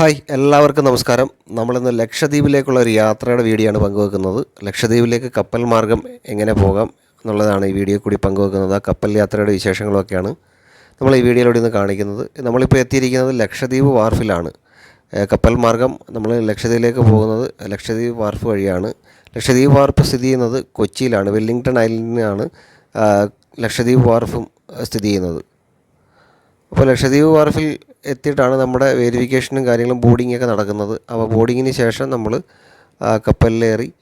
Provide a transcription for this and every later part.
Hi എല്ലാവർക്കും നമസ്കാരം. നമ്മളിന്ന് ലക്ഷദ്വീപിലേക്കുള്ള ഒരു യാത്രയുടെ വീഡിയോ ആണ് പങ്കുവെക്കുന്നത്. ലക്ഷദ്വീപിലേക്ക് കപ്പൽ മാർഗം എങ്ങനെ പോകാം എന്നുള്ളതാണ് ഈ വീഡിയോ കൂടി പങ്കുവെക്കുന്നത്. ആ കപ്പൽ യാത്രയുടെ വിശേഷങ്ങളൊക്കെയാണ് നമ്മൾ ഈ വീഡിയോയിലൂടെ ഇന്ന് കാണിക്കുന്നത്. നമ്മളിപ്പോൾ എത്തിയിരിക്കുന്നത് ലക്ഷദ്വീപ് വാർഫിലാണ്. കപ്പൽ മാർഗം നമ്മൾ ലക്ഷദ്വീപിലേക്ക് പോകുന്നത് ലക്ഷദ്വീപ് വാർഫ് വഴിയാണ്. ലക്ഷദ്വീപ് വാർഫ് സ്ഥിതി ചെയ്യുന്നത് കൊച്ചിയിലാണ്. വെല്ലിംഗ്ടൺ ഐലൻഡിനാണ് ലക്ഷദ്വീപ് വാർഫും സ്ഥിതി ചെയ്യുന്നത്. അപ്പോൾ ലക്ഷദ്വീപ് വാർഫിൽ എത്തിയിട്ടാണ് നമ്മുടെ വെരിഫിക്കേഷനും കാര്യങ്ങളും ബോർഡിങ്ങൊക്കെ നടക്കുന്നത്. അപ്പോൾ ബോർഡിങ്ങിന് ശേഷം നമ്മൾ കപ്പലിലേറി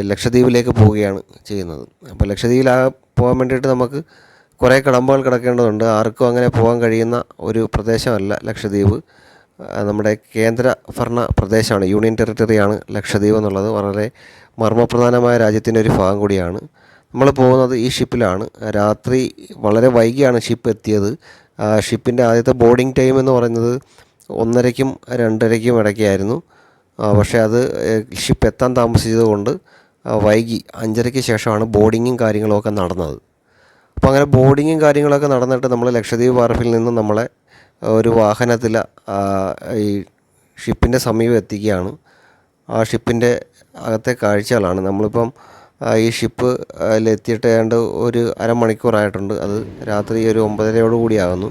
ലക്ഷദ്വീപിലേക്ക് പോവുകയാണ് ചെയ്യുന്നത്. അപ്പോൾ ലക്ഷദ്വീപിൽ ആ പോകാൻ വേണ്ടിയിട്ട് നമുക്ക് കുറേ കടമ്പകൾ കിടക്കേണ്ടതുണ്ട്. ആർക്കും അങ്ങനെ പോകാൻ കഴിയുന്ന ഒരു പ്രദേശമല്ല ലക്ഷദ്വീപ്. നമ്മുടെ കേന്ദ്ര ഭരണ പ്രദേശമാണ്. യൂണിയൻ ടെറിട്ടറിയാണ് ലക്ഷദ്വീപ് എന്നുള്ളത്. വളരെ മർമ്മപ്രധാനമായ രാജ്യത്തിന്റെ ഒരു ഭാഗം കൂടിയാണ്. നമ്മൾ പോകുന്നത് ഈ ഷിപ്പിലാണ്. രാത്രി വളരെ വൈകിയാണ് ഷിപ്പ് എത്തിയത്. ഷിപ്പിന്റെ ആദ്യത്തെ ബോർഡിംഗ് ടൈം എന്ന് പറയുന്നത് ഒന്നരയ്ക്കും രണ്ടരയ്ക്കും ഇടയ്ക്കായിരുന്നു. പക്ഷേ അത് ഷിപ്പ് എത്താൻ താമസിച്ചതുകൊണ്ട് വൈകി അഞ്ചരയ്ക്ക് ശേഷമാണ് ബോർഡിങ്ങും കാര്യങ്ങളുമൊക്കെ നടന്നത്. അപ്പോൾ അങ്ങനെ ബോർഡിങ്ങും കാര്യങ്ങളൊക്കെ നടന്നിട്ട് നമ്മൾ ലക്ഷദ്വീപ് വാർഫിൽ നിന്ന് നമ്മളെ ഒരു വാഹനത്തിൽ ഈ ഷിപ്പിന്റെ സമീപം എത്തിക്കുകയാണ്. ആ ഷിപ്പിന്റെ അകത്തെ കാഴ്ചകളാണ്. നമ്മളിപ്പം ഈ ഷിപ്പ് അതിലെത്തിയിട്ട് ഏതാണ്ട് ഒരു അരമണിക്കൂറായിട്ടുണ്ട് അത് രാത്രി ഒരു ഒമ്പതരയോട് കൂടിയാകുന്നു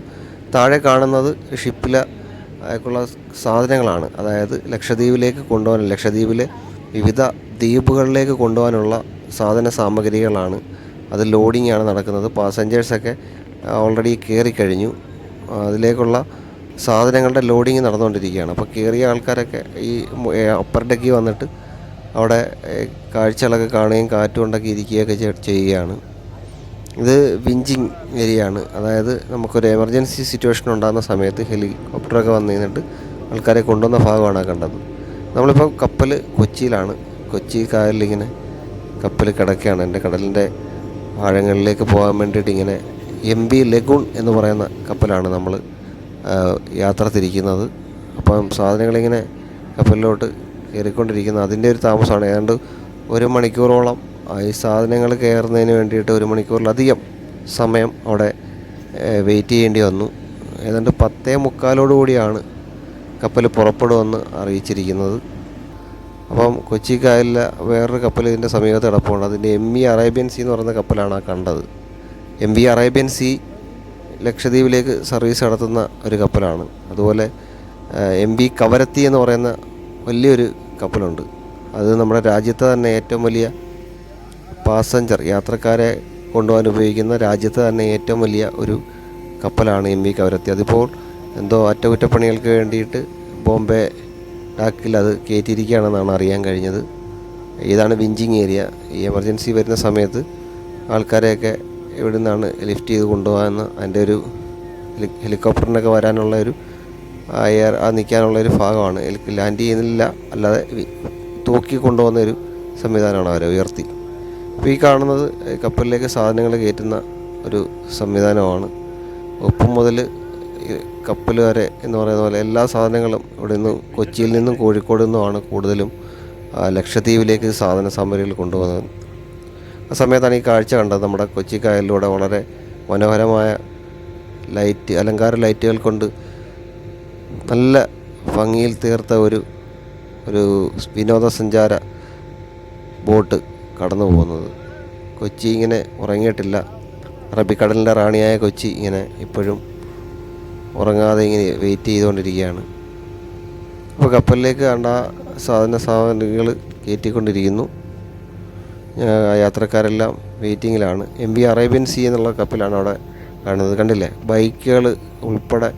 താഴെ കാണുന്നത് ഷിപ്പിലെ അയക്കുള്ള സാധനങ്ങളാണ്. അതായത് ലക്ഷദ്വീപിലേക്ക് കൊണ്ടുപോകാൻ ലക്ഷദ്വീപിലെ വിവിധ ദ്വീപുകളിലേക്ക് കൊണ്ടുപോകാനുള്ള സാധന സാമഗ്രികളാണ്. അത് ലോഡിംഗ് ആണ് നടക്കുന്നത്. പാസഞ്ചേഴ്സൊക്കെ ഓൾറെഡി കയറി കഴിഞ്ഞു. അതിലേക്കുള്ള സാധനങ്ങളുടെ ലോഡിങ് നടന്നുകൊണ്ടിരിക്കുകയാണ്. അപ്പോൾ കയറിയ ആൾക്കാരൊക്കെ ഈ അപ്പർ ഡെക്കിൽ വന്നിട്ട് അവിടെ കാഴ്ചകളൊക്കെ കാണുകയും കാറ്റും കൊണ്ടൊക്കെ ഇരിക്കുകയൊക്കെ ചെയ്യുകയാണ്. ഇത് വിഞ്ചിങ് ഏരിയ ആണ് അതായത് നമുക്കൊരു എമർജൻസി സിറ്റുവേഷൻ ഉണ്ടാകുന്ന സമയത്ത് ഹെലികോപ്റ്ററൊക്കെ വന്നു കഴിഞ്ഞിട്ട് ആൾക്കാരെ കൊണ്ടുവന്ന ഭാഗമാണ് കണ്ടത്. നമ്മളിപ്പോൾ കപ്പൽ കൊച്ചിയിലാണ്. കൊച്ചി കായലിലിങ്ങനെ കപ്പൽ കിടക്കുകയാണ്. എന്റെ കടലിന്റെ ആഴങ്ങളിലേക്ക് പോകാൻ വേണ്ടിയിട്ട് ഇങ്ങനെ എം ബി ലഗൂൺ എന്ന് പറയുന്ന കപ്പലാണ് നമ്മൾ യാത്ര തിരിക്കുന്നത്. അപ്പം സാധനങ്ങളിങ്ങനെ കപ്പലിലോട്ട് കയറിക്കൊണ്ടിരിക്കുന്നത്. അതിന്റെ ഒരു താമസമാണ്. ഏതാണ്ട് ഒരു മണിക്കൂറോളം ഈ സാധനങ്ങൾ കയറുന്നതിന് വേണ്ടിയിട്ട് ഒരു മണിക്കൂറിലധികം സമയം അവിടെ വെയിറ്റ് ചെയ്യേണ്ടി വന്നു. ഏതാണ്ട് പത്തേ മുക്കാലോടുകൂടിയാണ് കപ്പൽ പുറപ്പെടുമെന്ന് അറിയിച്ചിരിക്കുന്നത്. അപ്പം കൊച്ചി കായലിലെ വേറൊരു കപ്പൽ ഇതിന്റെ സമീപത്ത് കിടപ്പുണ്ട്. അതിന്റെ എം ഇ അറേബ്യൻ സി എന്ന് പറയുന്ന കപ്പലാണ് ആ കണ്ടത്. എം വി അറേബ്യൻ സി ലക്ഷദ്വീപിലേക്ക് സർവീസ് നടത്തുന്ന ഒരു കപ്പലാണ്. അതുപോലെ എം വി കവരത്തി എന്ന് പറയുന്ന വലിയൊരു കപ്പലുണ്ട്. അത് നമ്മുടെ രാജ്യത്തെ തന്നെ ഏറ്റവും വലിയ പാസഞ്ചർ യാത്രക്കാരെ കൊണ്ടുപോകാൻ ഉപയോഗിക്കുന്ന രാജ്യത്തെ തന്നെ ഏറ്റവും വലിയ ഒരു കപ്പലാണ് എം വി കവരത്തി. അതിപ്പോൾ എന്തോ അറ്റകുറ്റപ്പണികൾക്ക് വേണ്ടിയിട്ട് ബോംബെ ഡാക്കിൽ അത് കയറ്റിയിരിക്കുകയാണെന്നാണ് അറിയാൻ കഴിഞ്ഞത്. ഇതാണ് വിഞ്ചിങ് ഏരിയ. ഈ എമർജൻസി വരുന്ന സമയത്ത് ആൾക്കാരെയൊക്കെ ഇവിടെ നിന്നാണ് ലിഫ്റ്റ് ചെയ്ത് കൊണ്ടുപോകാമെന്ന് അതിന്റെ ഒരു ഹെലി ഹെലികോപ്റ്ററിനൊക്കെ വരാനുള്ള ഒരു എയർ നിൽക്കാനുള്ള ഒരു ഭാഗമാണ്. ലാൻഡ് ചെയ്യുന്നില്ല. അല്ലാതെ തൂക്കി കൊണ്ടുപോകുന്ന ഒരു സംവിധാനമാണ് അവരെ ഉയർത്തി. അപ്പോൾ ഈ കാണുന്നത് കപ്പലിലേക്ക് സാധനങ്ങൾ കയറ്റുന്ന ഒരു സംവിധാനമാണ്. ഉപ്പ് മുതൽ കപ്പൽ വരെ എന്ന് പറയുന്ന പോലെ എല്ലാ സാധനങ്ങളും ഇവിടെ നിന്നും കൊച്ചിയിൽ നിന്നും കോഴിക്കോട് നിന്നുമാണ് കൂടുതലും ലക്ഷദ്വീപിലേക്ക് സാധന സാമഗ്രികൾ കൊണ്ടുപോകുന്നത്. ആ സമയത്താണ് ഈ കാഴ്ച കണ്ടത്. നമ്മുടെ കൊച്ചി കായലിലൂടെ വളരെ മനോഹരമായ ലൈറ്റ് അലങ്കാര ലൈറ്റുകൾ കൊണ്ട് നല്ല ഭംഗിയിൽ തീർത്ത ഒരു ഒരു വിനോദസഞ്ചാര ബോട്ട് കടന്നു പോകുന്നത്. കൊച്ചി ഇങ്ങനെ ഉറങ്ങിയിട്ടില്ല. അറബിക്കടലിന്റെ റാണിയായ കൊച്ചി ഇങ്ങനെ ഇപ്പോഴും ഉറങ്ങാതെ ഇങ്ങനെ വെയിറ്റ് ചെയ്തുകൊണ്ടിരിക്കുകയാണ്. അപ്പോൾ കപ്പലിലേക്ക് കണ്ട സാധന സാമഗ്രികൾ കയറ്റിക്കൊണ്ടിരിക്കുന്നു. യാത്രക്കാരെല്ലാം വെയിറ്റിങ്ങിലാണ് എം ബി അറേബ്യൻ സി എന്നുള്ള കപ്പലാണ് അവിടെ കാണുന്നത്. കണ്ടില്ലേ? ബൈക്കുകൾ ഉൾപ്പെടെ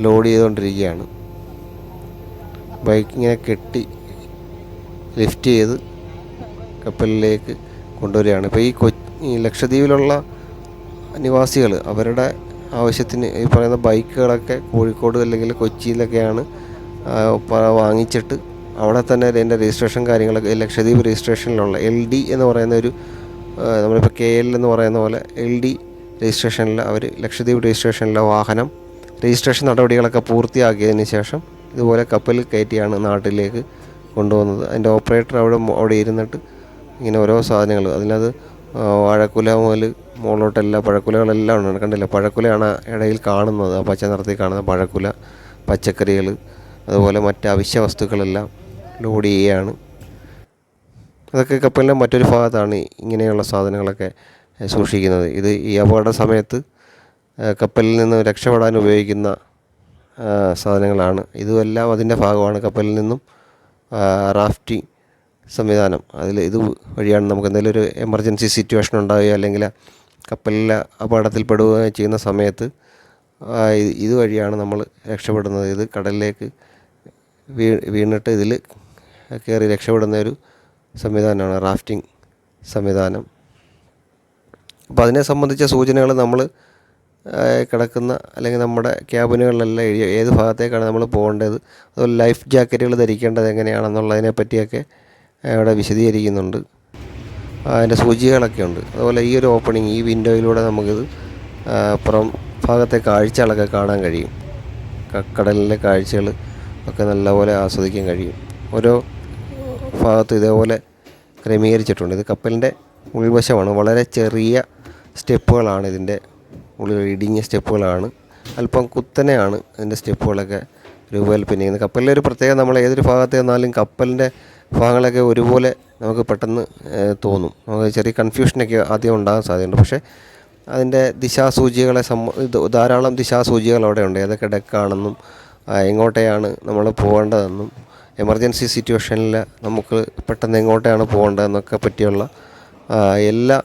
ലോഡ് ചെയ്തുകൊണ്ടിരിക്കുകയാണ്. ബൈക്ക് ഇങ്ങനെ കെട്ടി ലിഫ്റ്റ് ചെയ്ത് കപ്പലിലേക്ക് കൊണ്ടുവരികയാണ്. ഇപ്പോൾ ഈ കൊ ലക്ഷദ്വീപിലുള്ള നിവാസികൾ അവരുടെ ആവശ്യത്തിന് ഈ പറയുന്ന ബൈക്കുകളൊക്കെ കോഴിക്കോട് അല്ലെങ്കിൽ കൊച്ചിയിലൊക്കെയാണ് വാങ്ങിച്ചിട്ട് അവിടെ തന്നെ അതിന്റെ രജിസ്ട്രേഷൻ കാര്യങ്ങളൊക്കെ ലക്ഷദ്വീപ് രജിസ്ട്രേഷനിലുള്ള എൽ ഡി എന്ന് പറയുന്ന ഒരു നമ്മളിപ്പോൾ കെ എൽ എന്ന് പറയുന്ന പോലെ എൽ ഡി രജിസ്ട്രേഷനിൽ അവർ ലക്ഷദ്വീപ് രജിസ്ട്രേഷനിലെ വാഹനം രജിസ്ട്രേഷൻ നടപടികളൊക്കെ പൂർത്തിയാക്കിയതിന് ശേഷം ഇതുപോലെ കപ്പലിൽ കയറ്റിയാണ് നാട്ടിലേക്ക് കൊണ്ടുവന്നത് അതിന്റെ ഓപ്പറേറ്റർ അവിടെ അവിടെ ഇരുന്നിട്ട് ഇങ്ങനെ ഓരോ സാധനങ്ങൾ അതിനകത്ത് വാഴക്കുല മുതൽ മുകളിലോട്ടെല്ലാം പഴക്കുലകളെല്ലാം ഉണ്ട് കണ്ടില്ല? പഴക്കുലയാണ് ഇടയിൽ കാണുന്നത് ആ പച്ച നിറത്തിൽ കാണുന്ന പഴക്കുല പച്ചക്കറികൾ അതുപോലെ മറ്റ് അവശ്യ വസ്തുക്കളെല്ലാം ലോഡ് ചെയ്യുകയാണ്. അതൊക്കെ കപ്പലിന്റെ മറ്റൊരു ഭാഗത്താണ് ഇങ്ങനെയുള്ള സാധനങ്ങളൊക്കെ സൂക്ഷിക്കുന്നത്. ഇത് ഈ അപകട സമയത്ത് കപ്പലിൽ നിന്നും രക്ഷപ്പെടാൻ ഉപയോഗിക്കുന്ന സാധനങ്ങളാണ്. ഇതുമെല്ലാം അതിന്റെ ഭാഗമാണ് കപ്പലിൽ നിന്നും റാഫ്റ്റിംഗ് സംവിധാനം. അതിൽ ഇത് വഴിയാണ് നമുക്ക് എന്തെങ്കിലും ഒരു എമർജൻസി സിറ്റുവേഷൻ ഉണ്ടാവുകയോ അല്ലെങ്കിൽ കപ്പലിൽ അപകടത്തിൽപ്പെടുകയോ ചെയ്യുന്ന സമയത്ത് ഇതുവഴിയാണ് നമ്മൾ രക്ഷപ്പെടുന്നത്. ഇത് കടലിലേക്ക് വീ വീണിട്ട് ഇതിൽ കയറി രക്ഷപ്പെടുന്ന ഒരു സംവിധാനമാണ് റാഫ്റ്റിംഗ് സംവിധാനം. അപ്പോൾ അതിനെ സംബന്ധിച്ച സൂചനകൾ നമ്മൾ കിടക്കുന്ന അല്ലെങ്കിൽ നമ്മുടെ ക്യാബിനുകളിലെല്ലാം എഴുതി ഏത് ഭാഗത്തേക്കാണ് നമ്മൾ പോകേണ്ടത്? അതുപോലെ ലൈഫ് ജാക്കറ്റുകൾ ധരിക്കേണ്ടത് എങ്ങനെയാണെന്നുള്ളതിനെ പറ്റിയൊക്കെ അവിടെ വിശദീകരിക്കുന്നുണ്ട്. അതിന്റെ സൂചികകളൊക്കെ ഉണ്ട്. അതുപോലെ ഈ ഒരു ഓപ്പണിങ് ഈ വിൻഡോയിലൂടെ നമുക്കിത് പുറം ഭാഗത്തെ കാഴ്ചകളൊക്കെ കാണാൻ കഴിയും. കടലിലെ കാഴ്ചകൾ ഒക്കെ നല്ലപോലെ ആസ്വദിക്കാൻ കഴിയും. ഓരോ ഭാഗത്തും ഇതേപോലെ ക്രമീകരിച്ചിട്ടുണ്ട്. ഇത് കപ്പലിന്റെ ഉൾവശമാണ്. വളരെ ചെറിയ സ്റ്റെപ്പുകളാണ് ഇതിന്റെ ഉള്ളിൽ ഇടുങ്ങിയ സ്റ്റെപ്പുകളാണ്. അല്പം കുത്തനെയാണ് അതിന്റെ സ്റ്റെപ്പുകളൊക്കെ രൂപകൽപ്പന ചെയ്യുന്നത് കപ്പലിലെ ഒരു പ്രത്യേകം നമ്മൾ ഏതൊരു ഭാഗത്ത് ചെന്നാലും കപ്പലിന്റെ ഭാഗങ്ങളൊക്കെ ഒരുപോലെ നമുക്ക് പെട്ടെന്ന് തോന്നും. നമുക്ക് ചെറിയ കൺഫ്യൂഷനൊക്കെ ആദ്യം ഉണ്ടാകാൻ സാധ്യതയുണ്ട്. പക്ഷേ അതിന്റെ ദിശാസൂചികളെ ഇത് ധാരാളം ദിശാസൂചികൾ അവിടെ ഉണ്ട്. ഏതൊക്കെ ഡെക്കാണെന്നും എങ്ങോട്ടെയാണ് നമ്മൾ പോകേണ്ടതെന്നും എമർജൻസി സിറ്റുവേഷനിൽ നമുക്ക് പെട്ടെന്ന് എങ്ങോട്ടെയാണ് പോകേണ്ടതെന്നൊക്കെ പറ്റിയുള്ള എല്ലാ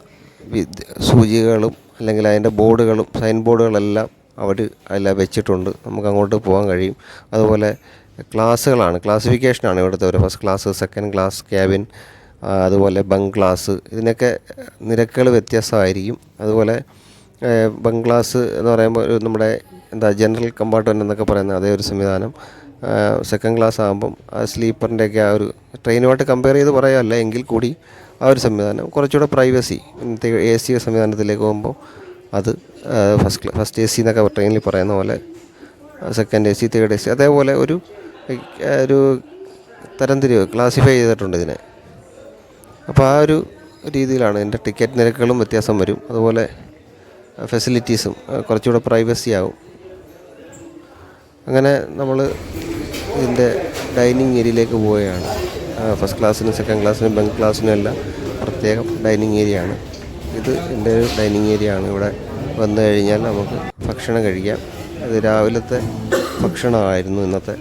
സൂചികകളും അല്ലെങ്കിൽ അതിന്റെ ബോർഡുകളും സൈൻ ബോർഡുകളെല്ലാം അവർ അതിൽ വെച്ചിട്ടുണ്ട്. നമുക്ക് അങ്ങോട്ട് പോകാൻ കഴിയും. അതുപോലെ ക്ലാസ്സുകളാണ്. ക്ലാസിഫിക്കേഷനാണ് ഇവിടുത്തെ ഒരു first class second class cabin അതുപോലെ ബങ്ക് ക്ലാസ് ഇതിനൊക്കെ നിരക്കുകൾ വ്യത്യസ്തമായിരിക്കും. അതുപോലെ ബങ്ക് ക്ലാസ് എന്ന് പറയുമ്പോൾ നമ്മുടെ എന്താ ജനറൽ കമ്പാർട്ട്മെന്റ് എന്നൊക്കെ പറയുന്ന അതേ ഒരു സംവിധാനം. സെക്കൻഡ് ക്ലാസ് ആകുമ്പം ആ സ്ലീപ്പറിന്റെയൊക്കെ ആ ഒരു ട്രെയിനുമായിട്ട് കമ്പയർ ചെയ്ത് പറയാമല്ല എങ്കിൽ കൂടി ആ ഒരു സംവിധാനം. കുറച്ചുകൂടെ പ്രൈവസി ഇന്നത്തെ എ സി സംവിധാനത്തിലേക്ക് പോകുമ്പോൾ അത് ഫസ്റ്റ് ഫസ്റ്റ് എ സി എന്നൊക്കെ ട്രെയിനിൽ പറയുന്ന പോലെ second A C third A C അതേപോലെ ഒരു ഒരു തരംതിരിവ് ക്ലാസിഫൈ ചെയ്തിട്ടുണ്ട് ഇതിനെ. അപ്പോൾ ആ ഒരു രീതിയിലാണ് എന്റെ ടിക്കറ്റ് നിരക്കുകളും വ്യത്യാസം വരും. അതുപോലെ ഫെസിലിറ്റീസും കുറച്ചുകൂടെ പ്രൈവസി ആവും. അങ്ങനെ നമ്മൾ ഇതിന്റെ ഡൈനിങ് ഏരിയയിലേക്ക് പോവുകയാണ്. ഫസ്റ്റ് ക്ലാസ്സിനും സെക്കൻഡ് ക്ലാസ്സിനും ബങ്ക് ക്ലാസ്സിനും എല്ലാം പ്രത്യേകം ഡൈനിങ് ഏരിയ ആണ്. ഇത് എന്റെ ഒരു ഡൈനിങ് ഏരിയ ആണ്. ഇവിടെ വന്നു കഴിഞ്ഞാൽ നമുക്ക് ഭക്ഷണം കഴിക്കാം. ഇത് രാവിലത്തെ ഭക്ഷണമായിരുന്നു ഇന്നത്തെ.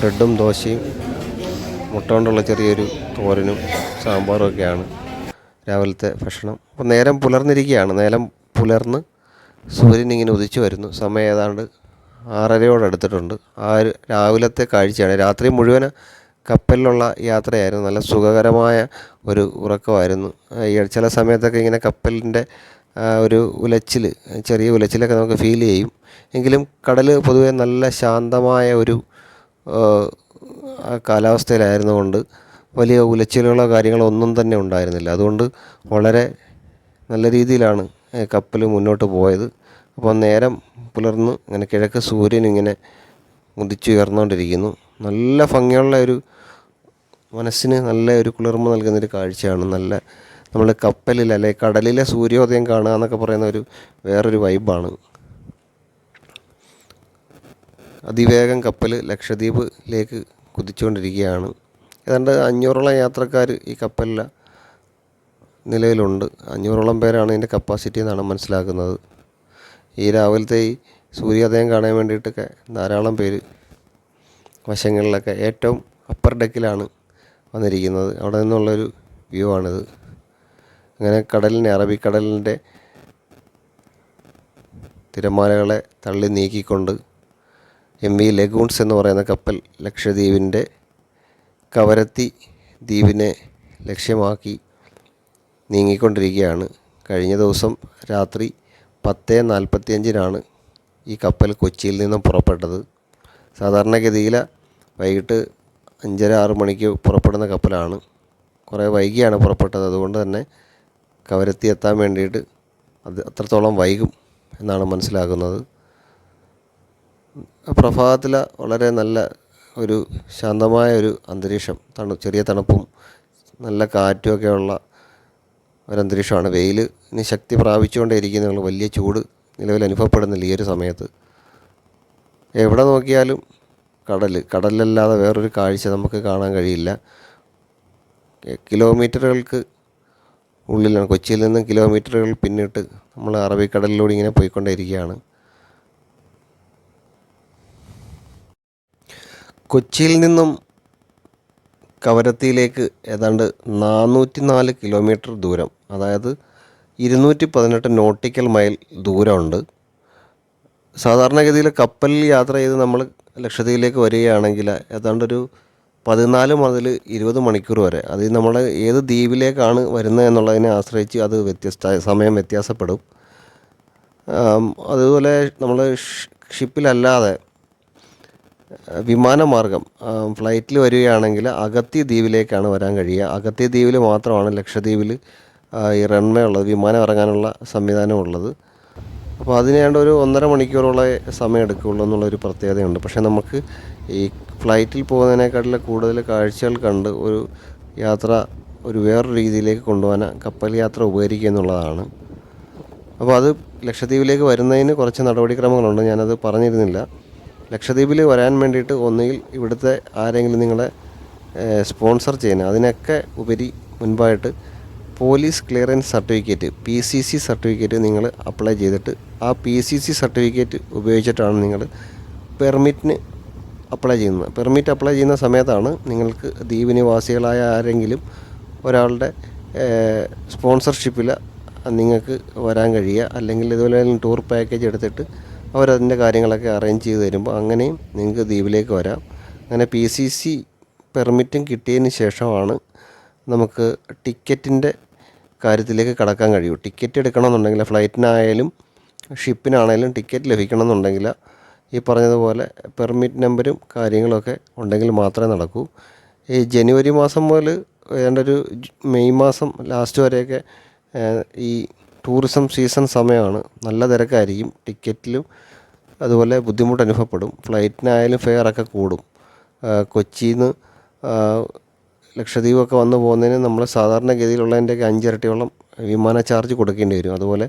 ബ്രെഡും ദോശയും മുട്ട കൊണ്ടുള്ള ചെറിയൊരു തോരനും സാമ്പാറും ഒക്കെയാണ് രാവിലത്തെ ഭക്ഷണം. അപ്പോൾ നേരം പുലർന്നിരിക്കുകയാണ്. നേരം പുലർന്ന് സൂര്യൻ ഇങ്ങനെ ഉദിച്ചു വരുന്നു. സമയം ഏതാണ്ട് ആറരയോടെ എടുത്തിട്ടുണ്ട് ആ രാവിലത്തെ കാഴ്ചയാണ്. രാത്രി മുഴുവൻ കപ്പലിലുള്ള യാത്രയായിരുന്നു. നല്ല സുഖകരമായ ഒരു ഉറക്കമായിരുന്നു. ചില സമയത്തൊക്കെ ഇങ്ങനെ കപ്പലിന്റെ ഒരു ഉലച്ചിൽ ചെറിയ ഉലച്ചിലൊക്കെ നമുക്ക് ഫീൽ ചെയ്യും. എങ്കിലും കടൽ പൊതുവേ നല്ല ശാന്തമായ ഒരു കാലാവസ്ഥയിലായിരുന്നു കൊണ്ട് വലിയ ഉലച്ചിലുകളോ കാര്യങ്ങളോ ഒന്നും തന്നെ ഉണ്ടായിരുന്നില്ല. അതുകൊണ്ട് വളരെ നല്ല രീതിയിലാണ് കപ്പൽ മുന്നോട്ട് പോയത്. അപ്പോൾ നേരം പുലർന്ന് ഇങ്ങനെ കിഴക്ക് സൂര്യൻ ഇങ്ങനെ ഉദിച്ചുയർന്നുകൊണ്ടിരിക്കുന്നു. നല്ല ഭംഗിയുള്ള ഒരു മനസ്സിന് നല്ല ഒരു കുളിർമ നൽകുന്നൊരു കാഴ്ചയാണ്. നല്ല നമ്മൾ കപ്പലിൽ അല്ലെ കടലിലെ സൂര്യോദയം കാണുക എന്നൊക്കെ പറയുന്ന ഒരു വേറൊരു വൈബാണ്. അതിവേഗം കപ്പൽ ലക്ഷദ്വീപിലേക്ക് കുതിച്ചുകൊണ്ടിരിക്കുകയാണ്. ഏതാണ്ട് അഞ്ഞൂറോളം യാത്രക്കാർ ഈ കപ്പലിൽ നിലവിലുണ്ട്. അഞ്ഞൂറോളം പേരാണ് ഇതിന്റെ കപ്പാസിറ്റി എന്നാണ് മനസ്സിലാക്കുന്നത്. ഈ രാവിലത്തെ ഈ സൂര്യോദയം കാണാൻ വേണ്ടിയിട്ടൊക്കെ ധാരാളം പേര് വശങ്ങളിലൊക്കെ ഏറ്റവും അപ്പർ ഡെക്കിലാണ് വന്നിരിക്കുന്നത്. അവിടെ നിന്നുള്ളൊരു വ്യൂ ആണിത്. അങ്ങനെ കടലിനെ അറബിക്കടലിന്റെ തിരമാലകളെ തള്ളി നീക്കിക്കൊണ്ട് എം വി ലഗൂൺസ് എന്ന് പറയുന്ന കപ്പൽ ലക്ഷദ്വീപിന്റെ കവരത്തി ദ്വീപിനെ ലക്ഷ്യമാക്കി നീങ്ങിക്കൊണ്ടിരിക്കുകയാണ്. കഴിഞ്ഞ ദിവസം രാത്രി പത്ത് നാൽപ്പത്തിയഞ്ചിനാണ് ഈ കപ്പൽ കൊച്ചിയിൽ നിന്നും പുറപ്പെട്ടത്. സാധാരണഗതിയിൽ വൈകിട്ട് അഞ്ചര ആറ് മണിക്ക് പുറപ്പെടുന്ന കപ്പലാണ്. കുറേ വൈകിയാണ് പുറപ്പെട്ടത്. അതുകൊണ്ട് തന്നെ കവരത്തി എത്താൻ വേണ്ടിയിട്ട് അത് അത്രത്തോളം വൈകും എന്നാണ് മനസ്സിലാക്കുന്നത് പ്രഭാതത്തിൽ വളരെ നല്ല ഒരു ശാന്തമായ ഒരു അന്തരീക്ഷം തണു ചെറിയ തണുപ്പും നല്ല കാറ്റുമൊക്കെ ഉള്ള ഒരു അന്തരീക്ഷമാണ് വെയിൽ ഇനി ശക്തി പ്രാപിച്ചുകൊണ്ടേയിരിക്കുന്ന. വലിയ ചൂട് നിലവിൽ അനുഭവപ്പെടുന്നില്ല ഈ ഒരു സമയത്ത്. എവിടെ നോക്കിയാലും കടൽ കടലല്ലാതെ വേറൊരു കാഴ്ച നമുക്ക് കാണാൻ കഴിയില്ല. കിലോമീറ്ററുകൾക്ക് ഉള്ളിലാണ്. കൊച്ചിയിൽ നിന്നും കിലോമീറ്ററുകൾ പിന്നിട്ട് നമ്മൾ അറബിക്കടലിലൂടെ ഇങ്ങനെ പോയിക്കൊണ്ടേയിരിക്കുകയാണ്. കൊച്ചിയിൽ നിന്നും കവരത്തിയിലേക്ക് ഏതാണ്ട് നാനൂറ്റി നാല് കിലോമീറ്റർ ദൂരം അതായത് ഇരുന്നൂറ്റി പതിനെട്ട് നോട്ടിക്കൽ മൈൽ ദൂരമുണ്ട്. സാധാരണഗതിയിൽ കപ്പലിൽ യാത്ര ചെയ്ത് നമ്മൾ ലക്ഷദ്വീപിലേക്ക് വരികയാണെങ്കിൽ ഏതാണ്ടൊരു പതിനാല് മുതൽ ഇരുപത് മണിക്കൂർ വരെ. അത് നമ്മൾ ഏത് ദ്വീപിലേക്കാണ് വരുന്നത് എന്നുള്ളതിനെ ആശ്രയിച്ച് അത് വ്യത്യസ്ത സമയം വ്യത്യാസപ്പെടും. അതുപോലെ നമ്മൾ ഷിപ്പിലല്ലാതെ വിമാനമാർഗം ഫ്ലൈറ്റിൽ വരികയാണെങ്കിൽ അഗത്തി ദ്വീപിലേക്കാണ് വരാൻ കഴിയുക. അഗത്തി ദ്വീപിൽ മാത്രമാണ് ലക്ഷദ്വീപിൽ ഈ റൺവേ ഉള്ളത് വിമാനം ഇറങ്ങാനുള്ള സംവിധാനമുള്ളത് അപ്പോൾ അതിനേണ്ട ഒരു ഒന്നര മണിക്കൂറോളം സമയം എടുക്കുകയുള്ളൂ എന്നുള്ളൊരു പ്രത്യേകതയുണ്ട്. പക്ഷേ നമുക്ക് ഈ ഫ്ലൈറ്റിൽ പോകുന്നതിനേക്കാട്ടിലും കൂടുതൽ കാഴ്ചകൾ കണ്ട് ഒരു യാത്ര ഒരു വേറൊരു രീതിയിലേക്ക് കൊണ്ടുപോകാൻ കപ്പൽ യാത്ര ഉപകരിക്കുക എന്നുള്ളതാണ്. അപ്പോൾ അത് ലക്ഷദ്വീപിലേക്ക് വരുന്നതിന് കുറച്ച് നടപടിക്രമങ്ങളുണ്ട്. ഞാനത് പറഞ്ഞിരുന്നില്ല. ലക്ഷദ്വീപിൽ വരാൻ വേണ്ടിയിട്ട് ഒന്നുകിൽ ഇവിടുത്തെ ആരെങ്കിലും നിങ്ങളെ സ്പോൺസർ ചെയ്യണം അതിനൊക്കെ ഉപരി മുൻപായിട്ട് police clearance certificate P C C certificate നിങ്ങൾ അപ്ലൈ ചെയ്തിട്ട് ആ പി സി സി സർട്ടിഫിക്കറ്റ് ഉപയോഗിച്ചിട്ടാണ് നിങ്ങൾ പെർമിറ്റിന് അപ്ലൈ ചെയ്യുന്നത്. പെർമിറ്റ് അപ്ലൈ ചെയ്യുന്ന സമയത്താണ് നിങ്ങൾക്ക് ദ്വീപ് നിവാസികളായ ആരെങ്കിലും ഒരാളുടെ സ്പോൺസർഷിപ്പിൽ നിങ്ങൾക്ക് വരാൻ കഴിയുക. അല്ലെങ്കിൽ ഇതുപോലെ ടൂർ പാക്കേജ് എടുത്തിട്ട് അവരതിന്റെ കാര്യങ്ങളൊക്കെ അറേഞ്ച് ചെയ്ത് തരുമ്പോൾ അങ്ങനെയും നിങ്ങൾക്ക് ദ്വീപിലേക്ക് വരാം. അങ്ങനെ പി സി സി പെർമിറ്റും കിട്ടിയതിന് ശേഷമാണ് നമുക്ക് ടിക്കറ്റിന്റെ കാര്യത്തിലേക്ക് കടക്കാൻ കഴിയൂ. ടിക്കറ്റ് എടുക്കണമെന്നുണ്ടെങ്കിൽ ഫ്ലൈറ്റിനായാലും ഷിപ്പിനാണേലും ടിക്കറ്റ് ലഭിക്കണമെന്നുണ്ടെങ്കിൽ ഈ പറഞ്ഞതുപോലെ പെർമിറ്റ് നമ്പരും കാര്യങ്ങളൊക്കെ ഉണ്ടെങ്കിൽ മാത്രമേ നടക്കൂ. ഈ ജനുവരി മാസം മുതൽ ഏതാണ്ട് ഒരു മെയ് മാസം ലാസ്റ്റ് വരെയൊക്കെ ഈ ടൂറിസം സീസൺ സമയമാണ്. നല്ല തിരക്കായിരിക്കും. ടിക്കറ്റിലും അതുപോലെ ബുദ്ധിമുട്ട് അനുഭവപ്പെടും. ഫ്ലൈറ്റിനായാലും ഫെയറൊക്കെ കൂടും. കൊച്ചിയിൽ നിന്ന് ലക്ഷദ്വീപൊക്കെ വന്നു പോകുന്നതിന് നമ്മൾ സാധാരണഗതിയിലുള്ളതിന്റെയൊക്കെ അഞ്ചിരട്ടിയോളം വിമാന ചാർജ് കൊടുക്കേണ്ടി വരും. അതുപോലെ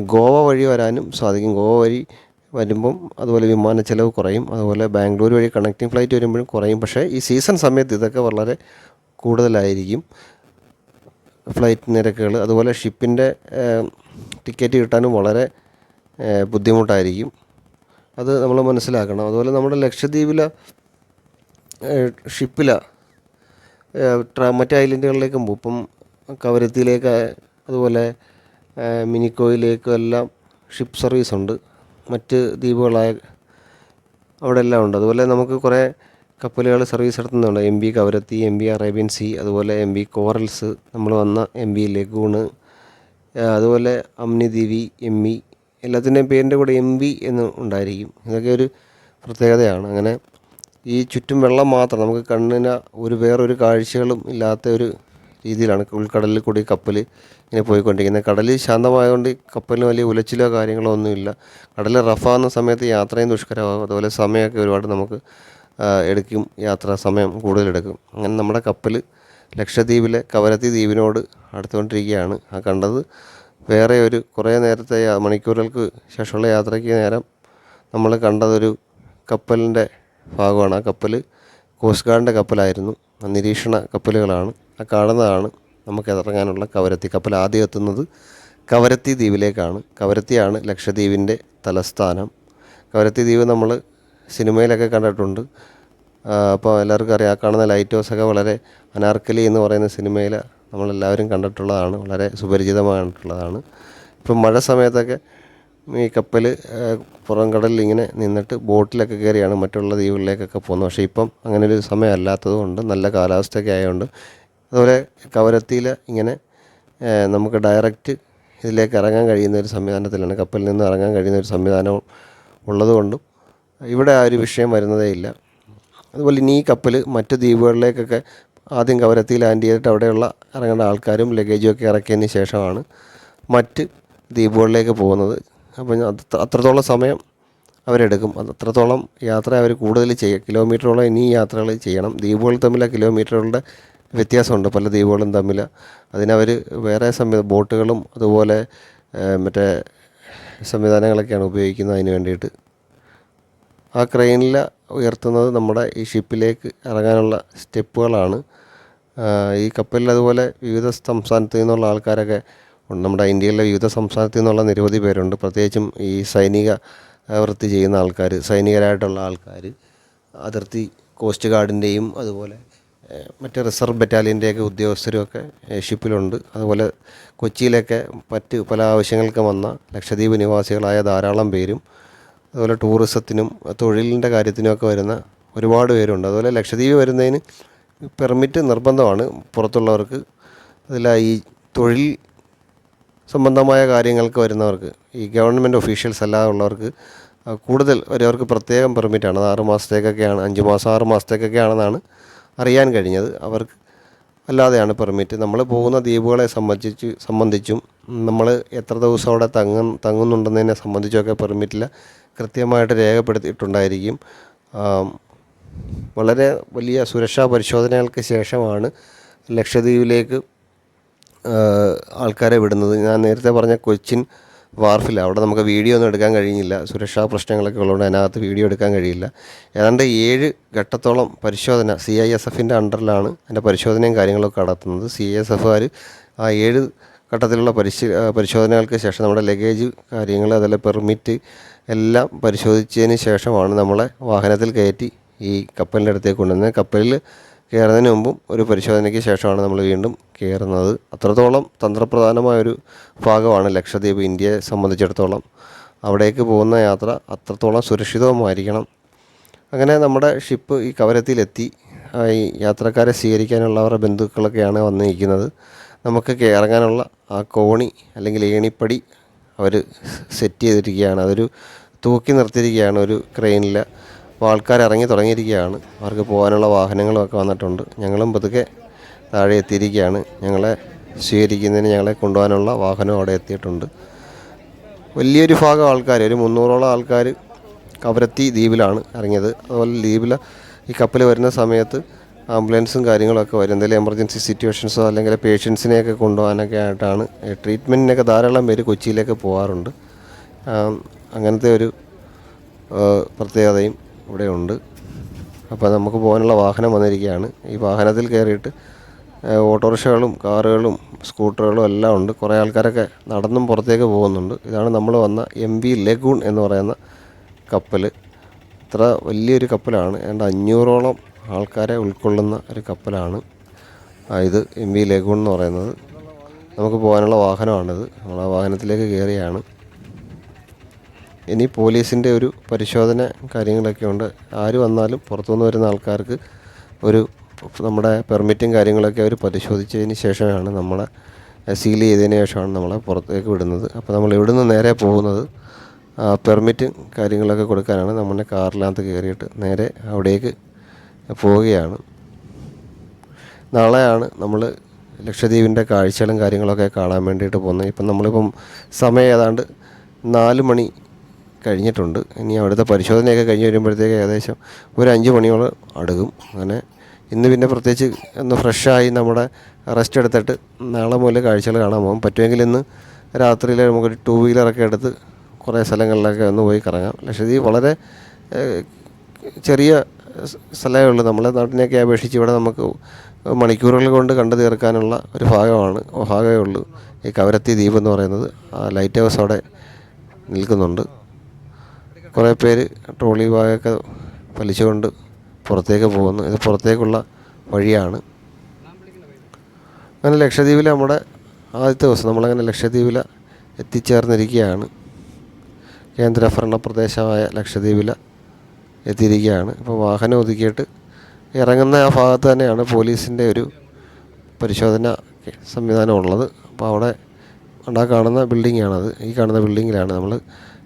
ഗോവ വഴി വരാനും സാധിക്കും. ഗോവ വഴി വരുമ്പം അതുപോലെ വിമാന ചിലവ് കുറയും. അതുപോലെ ബാംഗ്ലൂർ വഴി കണക്റ്റിംഗ് ഫ്ലൈറ്റ് വരുമ്പോഴും കുറയും. പക്ഷേ ഈ സീസൺ സമയത്ത് ഇതൊക്കെ വളരെ കൂടുതലായിരിക്കും. ഫ്ലൈറ്റ് നിരക്കുകൾ അതുപോലെ ഷിപ്പിന്റെ ടിക്കറ്റ് കിട്ടാനും വളരെ ബുദ്ധിമുട്ടായിരിക്കും. അത് നമ്മൾ മനസ്സിലാക്കണം. അതുപോലെ നമ്മുടെ ലക്ഷദ്വീപിലെ ഷിപ്പിലാണ് മറ്റ് ഐലൻഡുകളിലേക്കും പോകും. ഇപ്പം കവരത്തിയിലേക്ക് അതുപോലെ മിനിക്കോയിലേക്കും എല്ലാം ഷിപ്പ് സർവീസ് ഉണ്ട്. മറ്റ് ദ്വീപുകളായ അവിടെ എല്ലാം ഉണ്ട്. അതുപോലെ നമുക്ക് കുറേ കപ്പലുകൾ സർവീസ് നടത്തുന്നുണ്ട്. M B Kavaratti M B Arabian Sea അതുപോലെ എം ബി കോറൽസ് നമ്മൾ വന്ന എം ബി ലഗൂണ് അതുപോലെ അമ്നിദേവി എം ഇ എല്ലാത്തിന്റെയും പേരിന്റെ കൂടെ എം ബി എന്ന് ഉണ്ടായിരിക്കും. ഇതൊക്കെ ഒരു പ്രത്യേകതയാണ്. അങ്ങനെ ഈ ചുറ്റും വെള്ളം മാത്രം നമുക്ക് കണ്ണിന് ഒരു വേറൊരു കാഴ്ചകളും ഇല്ലാത്ത ഒരു രീതിയിലാണ് ഉൾക്കടലിൽ കൂടി കപ്പൽ ഇങ്ങനെ പോയിക്കൊണ്ടിരിക്കുന്നത്. കടൽ ശാന്തമായതുകൊണ്ട് കപ്പലിന് വലിയ ഉലച്ചിലോ കാര്യങ്ങളോ ഒന്നുമില്ല. കടൽ റഫാകുന്ന സമയത്ത് യാത്രയും ദുഷ്കരമാകും. അതുപോലെ സമയമൊക്കെ ഒരുപാട് നമുക്ക് എടുക്കും. യാത്രാ സമയം കൂടുതലെടുക്കും. അങ്ങനെ നമ്മുടെ കപ്പൽ ലക്ഷദ്വീപിലെ കവരത്തി ദ്വീപിനോട് അടുത്തുകൊണ്ടിരിക്കുകയാണ്. ആ കണ്ടത് വേറെ ഒരു കുറേ നേരത്തെ മണിക്കൂറുകൾക്ക് ശേഷമുള്ള യാത്രയ്ക്ക് നേരം നമ്മൾ കണ്ടതൊരു കപ്പലിന്റെ ഭാഗമാണ്. ആ കപ്പൽ കോസ്റ്റ് ഗാർഡിന്റെ കപ്പലായിരുന്നു. നിരീക്ഷണ കപ്പലുകളാണ്. ആ കാണുന്നതാണ് നമുക്ക് ഇറങ്ങാനുള്ള കവരത്തി. കപ്പൽ ആദ്യം എത്തുന്നത് കവരത്തി ദ്വീപിലേക്കാണ്. കവരത്തിയാണ് ലക്ഷദ്വീപിന്റെ തലസ്ഥാനം. കവരത്തി ദ്വീപ് നമ്മൾ സിനിമയിലൊക്കെ കണ്ടിട്ടുണ്ട്. അപ്പോൾ എല്ലാവർക്കും അറിയാം. ആ കാണുന്ന ലൈറ്റ് ഹൗസൊക്കെ വളരെ അനാർക്കലി എന്ന് പറയുന്ന സിനിമയിൽ നമ്മളെല്ലാവരും കണ്ടിട്ടുള്ളതാണ്. വളരെ സുപരിചിതമായിട്ടുള്ളതാണ്. ഇപ്പം മഴ സമയത്തൊക്കെ ഈ കപ്പൽ പുറം കടലിൽ ഇങ്ങനെ നിന്നിട്ട് ബോട്ടിലൊക്കെ കയറിയാണ് മറ്റുള്ള ദ്വീപുകളിലേക്കൊക്കെ പോകുന്നത്. പക്ഷേ ഇപ്പം അങ്ങനെ ഒരു സമയമല്ലാത്തത് കൊണ്ട് നല്ല കാലാവസ്ഥയൊക്കെ ആയതുകൊണ്ട് അതുപോലെ കവരത്തിയിൽ ഇങ്ങനെ നമുക്ക് ഡയറക്റ്റ് ഇതിലേക്ക് ഇറങ്ങാൻ കഴിയുന്ന ഒരു സംവിധാനത്തിലാണ്. കപ്പലിൽ നിന്ന് ഇറങ്ങാൻ കഴിയുന്ന ഒരു സംവിധാനം ഉള്ളതുകൊണ്ടും ഇവിടെ ആ ഒരു വിഷയം വരുന്നതേ ഇല്ല. അതുപോലെ ഇനി ഈ കപ്പൽ മറ്റ് ദ്വീപുകളിലേക്കൊക്കെ ആദ്യം കവരത്തി ലാൻഡ് ചെയ്തിട്ട് അവിടെയുള്ള ഇറങ്ങേണ്ട ആൾക്കാരും ലഗേജും ഒക്കെ ഇറക്കിയതിന് ശേഷമാണ് മറ്റ് ദ്വീപുകളിലേക്ക് പോകുന്നത്. അപ്പോൾ അത് അത്രത്തോളം സമയം അവരെടുക്കും. അത് അത്രത്തോളം യാത്ര അവർ കൂടുതൽ ചെയ്യുക കിലോമീറ്ററോളം ഇനി യാത്രകൾ ചെയ്യണം. ദ്വീപുകൾ തമ്മിലെ കിലോമീറ്ററുകളുടെ വ്യത്യാസമുണ്ട്. പല ദ്വീപുകളും തമ്മിൽ. അതിനവർ വേറെ സംവി ബോട്ടുകളും അതുപോലെ മറ്റേ സംവിധാനങ്ങളൊക്കെയാണ് ഉപയോഗിക്കുന്നത് അതിന് വേണ്ടിയിട്ട്. ആ ക്രെയിനിൽ ഉയർത്തുന്നത് നമ്മുടെ ഈ ഷിപ്പിലേക്ക് ഇറങ്ങാനുള്ള സ്റ്റെപ്പുകളാണ്. ഈ കപ്പലിൽ അതുപോലെ വിവിധ സംസ്ഥാനത്തു നിന്നുള്ള ആൾക്കാരൊക്കെ നമ്മുടെ ഇന്ത്യയിലെ വിവിധ സംസ്ഥാനത്തു നിന്നുള്ള നിരവധി പേരുണ്ട്. പ്രത്യേകിച്ചും ഈ സൈനിക വൃത്തി ചെയ്യുന്ന ആൾക്കാർ സൈനികരായിട്ടുള്ള ആൾക്കാർ അതിർത്തി കോസ്റ്റ് ഗാർഡിന്റെയും അതുപോലെ മറ്റ് റിസർവ് ബറ്റാലിയന്റെയൊക്കെ ഉദ്യോഗസ്ഥരുമൊക്കെ ഷിപ്പിലുണ്ട് അതുപോലെ കൊച്ചിയിലൊക്കെ മറ്റ് പല ആവശ്യങ്ങൾക്ക് വന്ന ലക്ഷദ്വീപ് നിവാസികളായ ധാരാളം പേരും അതുപോലെ ടൂറിസത്തിനും തൊഴിലിന്റെ കാര്യത്തിനുമൊക്കെ വരുന്ന ഒരുപാട് പേരുണ്ട്. അതുപോലെ ലക്ഷദ്വീപ് വരുന്നതിന് പെർമിറ്റ് നിർബന്ധമാണ്. പുറത്തുള്ളവർക്ക് അതിൽ ഈ തൊഴിൽ സംബന്ധമായ കാര്യങ്ങൾക്ക് വരുന്നവർക്ക് ഈ ഗവൺമെന്റ് ഒഫീഷ്യൽസ് അല്ലാതെ ഉള്ളവർക്ക് കൂടുതൽ അവർക്ക് പ്രത്യേകം പെർമിറ്റാണ് അത് ആറ് മാസത്തേക്കൊക്കെയാണ് അഞ്ച് മാസം ആറ് മാസത്തേക്കൊക്കെയാണെന്നാണ് അറിയാൻ കഴിഞ്ഞത്. അവർക്ക് അല്ലാതെയാണ് പെർമിറ്റ് നമ്മൾ പോകുന്ന ദ്വീപുകളെ സംബന്ധിച്ച് സംബന്ധിച്ചും നമ്മൾ എത്ര ദിവസം അവിടെ തങ്ങ തങ്ങുന്നുണ്ടെന്നതിനെ സംബന്ധിച്ചൊക്കെ പെർമിറ്റില്ല കൃത്യമായിട്ട് രേഖപ്പെടുത്തിയിട്ടുണ്ടായിരിക്കും. വളരെ വലിയ സുരക്ഷാ പരിശോധനകൾക്ക് ശേഷമാണ് ലക്ഷദ്വീപിലേക്ക് ആൾക്കാരെ വിടുന്നത്. ഞാൻ നേരത്തെ പറഞ്ഞ കൊച്ചിൻ വാർഫിൽ അവിടെ നമുക്ക് വീഡിയോ ഒന്നും എടുക്കാൻ കഴിഞ്ഞില്ല സുരക്ഷാ പ്രശ്നങ്ങളൊക്കെ ഉള്ളതുകൊണ്ട് അതിനകത്ത് വീഡിയോ എടുക്കാൻ കഴിയില്ല. ഏതാണ്ട് ഏഴ് ഘട്ടത്തോളം പരിശോധന സി ഐ എസ് എഫിന്റെ അണ്ടറിലാണ് അതിന്റെ പരിശോധനയും കാര്യങ്ങളൊക്കെ നടത്തുന്നത്. സി ഐ എസ് എഫുകാർ ആ ഏഴ് ഘട്ടത്തിലുള്ള പരിശീ പരിശോധനകൾക്ക് ശേഷം നമ്മുടെ ലഗേജ് കാര്യങ്ങൾ അതുപോലെ പെർമിറ്റ് എല്ലാം പരിശോധിച്ചതിന് ശേഷമാണ് നമ്മളെ വാഹനത്തിൽ കയറ്റി ഈ കപ്പലിന്റെ അടുത്തേക്ക് കൊണ്ടുവന്നത്. കപ്പലിൽ കയറുന്നതിന് മുമ്പും ഒരു പരിശോധനയ്ക്ക് ശേഷമാണ് നമ്മൾ വീണ്ടും കയറുന്നത് അത്രത്തോളം തന്ത്രപ്രധാനമായൊരു ഭാഗമാണ് ലക്ഷദ്വീപ് ഇന്ത്യയെ സംബന്ധിച്ചിടത്തോളം. അവിടേക്ക് പോകുന്ന യാത്ര അത്രത്തോളം സുരക്ഷിതവുമായിരിക്കണം. അങ്ങനെ നമ്മുടെ ഷിപ്പ് ഈ കവരത്തിയിലെത്തി. ആ, ഈ യാത്രക്കാരെ സ്വീകരിക്കാനുള്ള അവരുടെ ബന്ധുക്കളൊക്കെയാണ് വന്നിരിക്കുന്നത് നമുക്ക് കയറങ്ങാനുള്ള ആ കോണി അല്ലെങ്കിൽ ഏണിപ്പടി അവർ സെറ്റ് ചെയ്തിരിക്കുകയാണ്. അതൊരു തൂക്കി നിർത്തിയിരിക്കുകയാണ് ഒരു ക്രെയിനിൽ. അപ്പോൾ ആൾക്കാർ ഇറങ്ങി തുടങ്ങിയിരിക്കുകയാണ്. അവർക്ക് പോകാനുള്ള വാഹനങ്ങളൊക്കെ വന്നിട്ടുണ്ട്. ഞങ്ങളും പതുക്കെ താഴെ എത്തിയിരിക്കുകയാണ്. ഞങ്ങളെ സ്വീകരിക്കുന്നതിന് ഞങ്ങളെ കൊണ്ടുപോകാനുള്ള വാഹനം അവിടെ എത്തിയിട്ടുണ്ട്. വലിയൊരു ഭാഗം ആൾക്കാർ ഒരു മുന്നൂറോളം ആൾക്കാർ കവരത്തി ദ്വീപിലാണ് ഇറങ്ങിയത്. അതുപോലെ ദ്വീപിൽ ഈ കപ്പൽ വരുന്ന സമയത്ത് ആംബുലൻസും കാര്യങ്ങളൊക്കെ വരും. എന്തെങ്കിലും എമർജൻസി സിറ്റുവേഷൻസോ അല്ലെങ്കിൽ പേഷ്യൻസിനെയൊക്കെ കൊണ്ടുപോകാനൊക്കെ ആയിട്ടാണ് ട്രീറ്റ്മെന്റിനൊക്കെ ധാരാളം പേര് കൊച്ചിയിലേക്ക് പോകാറുണ്ട്. അങ്ങനത്തെ ഒരു പ്രത്യേകതയും ഇവിടെ ഉണ്ട് അപ്പോൾ നമുക്ക് പോകാനുള്ള വാഹനം വന്നിരിക്കുകയാണ്. ഈ വാഹനത്തിൽ കയറിയിട്ട് ഓട്ടോറിക്ഷകളും കാറുകളും സ്കൂട്ടറുകളും എല്ലാം ഉണ്ട്. കുറേ ആൾക്കാരൊക്കെ നടന്നും പുറത്തേക്ക് പോകുന്നുണ്ട്. ഇതാണ് നമ്മൾ വന്ന എം വി ലഗൂൺ എന്ന് പറയുന്ന കപ്പൽ ഇത്ര വലിയൊരു കപ്പലാണ്. ഏതാണ്ട് അഞ്ഞൂറോളം ആൾക്കാരെ ഉൾക്കൊള്ളുന്ന ഒരു കപ്പലാണ് ഇത് എം വി ലഗൂൺ എന്ന് പറയുന്നത്. നമുക്ക് പോകാനുള്ള വാഹനമാണിത്. നമ്മൾ ആ വാഹനത്തിലേക്ക് കയറിയാണ്. ഇനി പോലീസിന്റെ ഒരു പരിശോധന കാര്യങ്ങളൊക്കെ ഉണ്ട്. ആര് വന്നാലും പുറത്തുനിന്ന് വരുന്ന ആൾക്കാർക്ക് ഒരു നമ്മുടെ പെർമിറ്റും കാര്യങ്ങളൊക്കെ അവർ പരിശോധിച്ചതിന് ശേഷമാണ് നമ്മളെ സീൽ ചെയ്തതിന് ശേഷമാണ് നമ്മളെ പുറത്തേക്ക് വിടുന്നത്. അപ്പോൾ നമ്മൾ ഇവിടുന്ന് നേരെ പോകുന്നത് പെർമിറ്റും കാര്യങ്ങളൊക്കെ കൊടുക്കാനാണ് നമ്മുടെ കാറിനകത്ത് കയറിയിട്ട് നേരെ അവിടേക്ക് പോവുകയാണ്. നാളെയാണ് നമ്മൾ ലക്ഷദ്വീപിന്റെ കാഴ്ചകളും കാര്യങ്ങളൊക്കെ കാണാൻ വേണ്ടിയിട്ട് പോകുന്നത്. ഇപ്പം നമ്മളിപ്പം സമയം ഏതാണ്ട് നാല് മണി കഴിഞ്ഞിട്ടുണ്ട്. ഇനി അവിടുത്തെ പരിശോധനയൊക്കെ കഴിഞ്ഞ് വരുമ്പോഴത്തേക്ക് ഏകദേശം ഒരു അഞ്ച് മണിയോളം അടുക്കും. അങ്ങനെ ഇന്ന് പിന്നെ പ്രത്യേകിച്ച് ഒന്ന് ഫ്രഷായി നമ്മുടെ റെസ്റ്റ് എടുത്തിട്ട് നാളെ മുതൽ കാഴ്ചകൾ കാണാൻ പോകും. പറ്റുമെങ്കിൽ ഇന്ന് രാത്രിയിൽ നമുക്കൊരു ടൂ വീലറൊക്കെ എടുത്ത് കുറേ സ്ഥലങ്ങളിലൊക്കെ ഒന്ന് പോയി കറങ്ങാം. ലക്ഷദ്വീപ് വളരെ ചെറിയ സ്ഥലമേ ഉള്ളൂ. നമ്മളെ നാട്ടിനെയൊക്കെ അപേക്ഷിച്ച് ഇവിടെ നമുക്ക് മണിക്കൂറുകൾ കൊണ്ട് കണ്ടു തീർക്കാനുള്ള ഒരു ഭാഗമാണ് ഭാഗമേ ഉള്ളൂ ഈ കവരത്തി ദ്വീപ് എന്ന് പറയുന്നത്. ആ ലൈറ്റ് ഹൗസ് അവിടെ നിൽക്കുന്നുണ്ട്. കുറേ പേര് ട്രോളി ബാഗൊക്കെ വലിച്ചുകൊണ്ട് പുറത്തേക്ക് പോകുന്നു. ഇത് പുറത്തേക്കുള്ള വഴിയാണ്. അങ്ങനെ ലക്ഷദ്വീപിൽ നമ്മുടെ ആദ്യത്തെ ദിവസം നമ്മളങ്ങനെ ലക്ഷദ്വീപിൽ എത്തിച്ചേർന്നിരിക്കുകയാണ്. കേന്ദ്രഭരണ പ്രദേശമായ ലക്ഷദ്വീപിൽ എത്തിയിരിക്കുകയാണ്. ഇപ്പോൾ വാഹനം ഒതുക്കിയിട്ട് ഇറങ്ങുന്ന ആ ഭാഗത്ത് തന്നെയാണ് പോലീസിന്റെ ഒരു പരിശോധന സംവിധാനം ഉള്ളത്. അപ്പോൾ അവിടെ ഉണ്ടാ കാണുന്ന ബിൽഡിങ്ങാണത്. ഈ കാണുന്ന ബിൽഡിങ്ങിലാണ് നമ്മൾ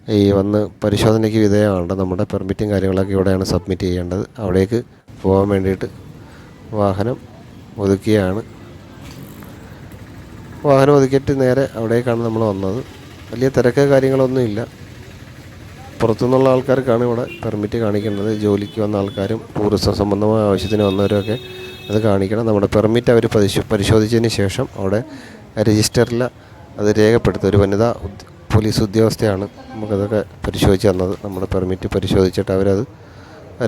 ഈ വന്ന് പരിശോധനയ്ക്ക് വിധേയമാണ് നമ്മുടെ പെർമിറ്റും കാര്യങ്ങളൊക്കെ ഇവിടെയാണ് സബ്മിറ്റ് ചെയ്യേണ്ടത്. അവിടേക്ക് പോകാൻ വേണ്ടിയിട്ട് വാഹനം ഒതുക്കിയാണ്. വാഹനം ഒതുക്കിയിട്ട് നേരെ അവിടേക്കാണ് നമ്മൾ വന്നത്. വലിയ തിരക്ക് കാര്യങ്ങളൊന്നും ഇല്ല. പുറത്തുനിന്നുള്ള ആൾക്കാർക്കാണ് ഇവിടെ പെർമിറ്റ് കാണിക്കേണ്ടത്. ജോലിക്ക് വന്ന ആൾക്കാരും ടൂറിസം സംബന്ധമായ ആവശ്യത്തിന് വന്നവരൊക്കെ അത് കാണിക്കണം. നമ്മുടെ പെർമിറ്റ് അവർ പരിശോ പരിശോധിച്ചതിന് ശേഷം അവിടെ രജിസ്റ്ററിൽ അത് രേഖപ്പെടുത്തും. ഒരു വനിതാ പോലീസ് ഉദ്യോഗസ്ഥയാണ്. നമുക്കതൊക്കെ പരിശോധിച്ച് തന്നത്. നമ്മുടെ പെർമിറ്റ് പരിശോധിച്ചിട്ട് അവരത്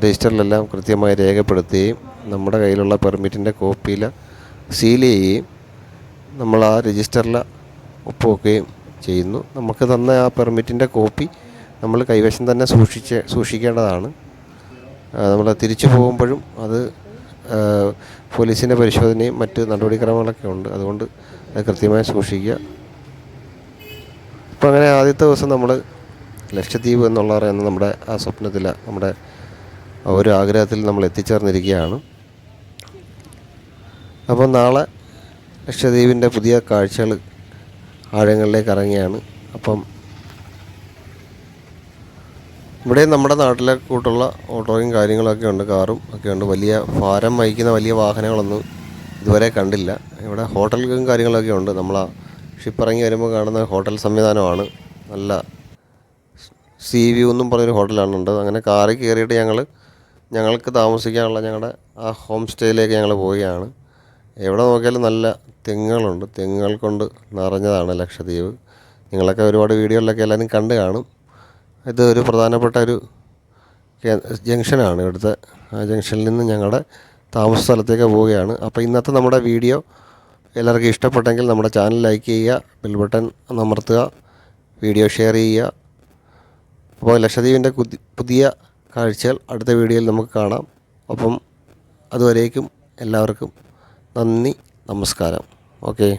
രജിസ്റ്ററിലെല്ലാം കൃത്യമായി രേഖപ്പെടുത്തുകയും നമ്മുടെ കയ്യിലുള്ള പെർമിറ്റിന്റെ കോപ്പിയിൽ സീൽ ചെയ്യുകയും നമ്മൾ ആ രജിസ്റ്ററിൽ ഒപ്പുവെക്കുകയും ചെയ്യുന്നു. നമുക്ക് തന്ന ആ പെർമിറ്റിന്റെ കോപ്പി നമ്മൾ കൈവശം തന്നെ സൂക്ഷിച്ച് സൂക്ഷിക്കേണ്ടതാണ്. നമ്മൾ തിരിച്ചു പോകുമ്പോഴും അത് പോലീസിന്റെ പരിശോധനയും മറ്റ് നടപടിക്രമങ്ങളൊക്കെ ഉണ്ട്. അതുകൊണ്ട് അത് കൃത്യമായി സൂക്ഷിക്കുക. ഇപ്പം അങ്ങനെ ആദ്യത്തെ ദിവസം നമ്മൾ ലക്ഷദ്വീപ് എന്നുള്ള പറയുന്ന നമ്മുടെ ആ സ്വപ്നത്തിൽ നമ്മുടെ ഒരു ആഗ്രഹത്തിൽ നമ്മൾ എത്തിച്ചേർന്നിരിക്കുകയാണ്. അപ്പോൾ നാളെ ലക്ഷദ്വീപിന്റെ പുതിയ കാഴ്ചകൾ ആഴങ്ങളിലേക്ക് ഇറങ്ങിയാണ് അപ്പം ഇവിടെ നമ്മുടെ നാട്ടിലെ കൂട്ടുള്ള ഓട്ടോയും കാര്യങ്ങളൊക്കെ ഉണ്ട് കാറും ഒക്കെ ഉണ്ട്. വലിയ ഭാരം വഹിക്കുന്ന വലിയ വാഹനങ്ങളൊന്നും ഇതുവരെ കണ്ടില്ല. ഇവിടെ ഹോട്ടലുകളും കാര്യങ്ങളൊക്കെ ഉണ്ട്. നമ്മൾ ആ ഷിപ്പ് വരുമ്പോൾ കാണുന്ന ഹോട്ടൽ സംവിധാനമാണ്. നല്ല സീ വ്യൂ എന്നും പറഞ്ഞൊരു ഹോട്ടലാണ് ഉണ്ട് അങ്ങനെ കാറിൽ കയറിയിട്ട് ഞങ്ങൾ ഞങ്ങൾക്ക് താമസിക്കാനുള്ള ഞങ്ങളുടെ ആ ഹോം സ്റ്റേയിലേക്ക് ഞങ്ങൾ പോവുകയാണ്. എവിടെ നോക്കിയാലും നല്ല തെങ്ങുകളുണ്ട്. തെങ്ങുകൾ കൊണ്ട് നിറഞ്ഞതാണ് ലക്ഷദ്വീപ്. നിങ്ങളൊക്കെ ഒരുപാട് വീഡിയോകളിലൊക്കെ എല്ലാവരും കണ്ട് കാണും. ഇത് ഒരു പ്രധാനപ്പെട്ട ഒരു ജംഗ്ഷനാണ്. ഇവിടുത്തെ ആ ജംഗ്ഷനിൽ നിന്ന് ഞങ്ങളുടെ താമസ സ്ഥലത്തേക്ക് പോവുകയാണ്. അപ്പോൾ ഇന്നത്തെ നമ്മുടെ വീഡിയോ എല്ലാവർക്കും ഇഷ്ടപ്പെട്ടെങ്കിൽ നമ്മുടെ ചാനൽ ലൈക്ക് ചെയ്യുക ബെൽ ബട്ടൺ അമർത്തുക വീഡിയോ ഷെയർ ചെയ്യുക. അപ്പോൾ ലക്ഷദ്വീപിന്റെ പുതിയ കാഴ്ചകൾ അടുത്ത വീഡിയോയിൽ നമുക്ക് കാണാം. അപ്പം അതുവരേക്കും എല്ലാവർക്കും നന്ദി നമസ്കാരം. ഓക്കേ.